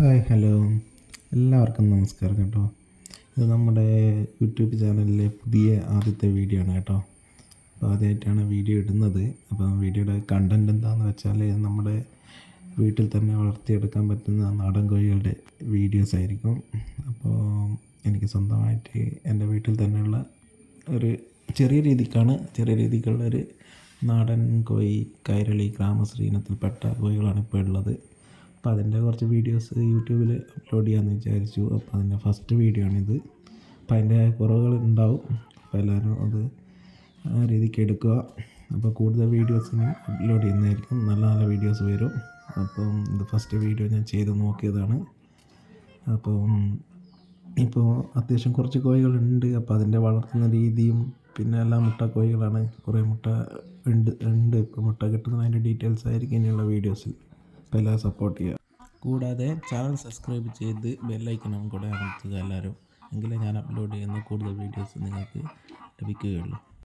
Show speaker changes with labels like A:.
A: Hi hello. എല്ലാവർക്കും നമസ്കാരം കേട്ടോ. ഇത് നമ്മുടെ യൂട്യൂബ് ചാനലിലെ പുതിയ ആദ്യത്തെ വീഡിയോ ആണ് കേട്ടോ. അപ്പോൾ ആദ്യമായിട്ടാണ് വീഡിയോ ഇടുന്നത്. അപ്പോൾ വീഡിയോയുടെ കണ്ടന്റ് എന്താണെന്ന് വെച്ചാൽ നമ്മുടെ വീട്ടിൽ തന്നെ വളർത്തിയെടുക്കാൻ പറ്റുന്ന നാടൻ കോഴികളുടെ വീഡിയോസ് ആയിരിക്കും. അപ്പോൾ എനിക്ക് സ്വന്തമായിട്ട് എന്റെ വീട്ടിൽ തന്നെയുള്ള ഒരു ചെറിയ രീതിക്കാണ് ചെറിയ രീതിക്കുള്ളൊരു നാടൻ കോഴി കൈരളി ഗ്രാമശ്രീ ഇനത്തിൽപ്പെട്ട കോഴികളാണ് ഇപ്പോൾ ഉള്ളത്. അപ്പോൾ അതിന്റെ കുറച്ച് വീഡിയോസ് യൂട്യൂബിൽ അപ്ലോഡ് ചെയ്യാമെന്ന് വിചാരിച്ചു. അപ്പോൾ അതിന്റെ ഫസ്റ്റ് വീഡിയോ ആണിത്. അപ്പോൾ അതിന്റെ കുറവുകൾ ഉണ്ടാവും. അപ്പോൾ എല്ലാവരും അത് ആ രീതിക്ക് എടുക്കുക. അപ്പോൾ കൂടുതൽ വീഡിയോസിന് അപ്ലോഡ് ചെയ്യുന്നതായിരിക്കും. നല്ല നല്ല വീഡിയോസ് വരും. അപ്പം ഇത് ഫസ്റ്റ് വീഡിയോ ഞാൻ ചെയ്ത് നോക്കിയതാണ്. അപ്പം ഇപ്പോൾ അത്യാവശ്യം കുറച്ച് കോഴികളുണ്ട്. അപ്പോൾ അതിന്റെ വളർത്തുന്ന രീതിയും പിന്നെ എല്ലാം മുട്ട കോഴികളാണ് കുറേ മുട്ട ഉണ്ട് ഉണ്ട്. ഇപ്പോൾ മുട്ട കിട്ടുന്ന അതിന്റെ ഡീറ്റെയിൽസ് ആയിരിക്കും ഇനിയുള്ള വീഡിയോസിൽ എല്ലാവരും സപ്പോർട്ട് ചെയ്യുക കൂടാതെ ചാനൽ സബ്സ്ക്രൈബ് ചെയ്ത് ബെല്ലൈക്കണം കൂടെ അമർത്തുക എല്ലാവരും. എങ്കിലേ ഞാൻ അപ്ലോഡ് ചെയ്യുന്ന കൂടുതൽ വീഡിയോസ് നിങ്ങൾക്ക് ലഭിക്കുകയുള്ളൂ.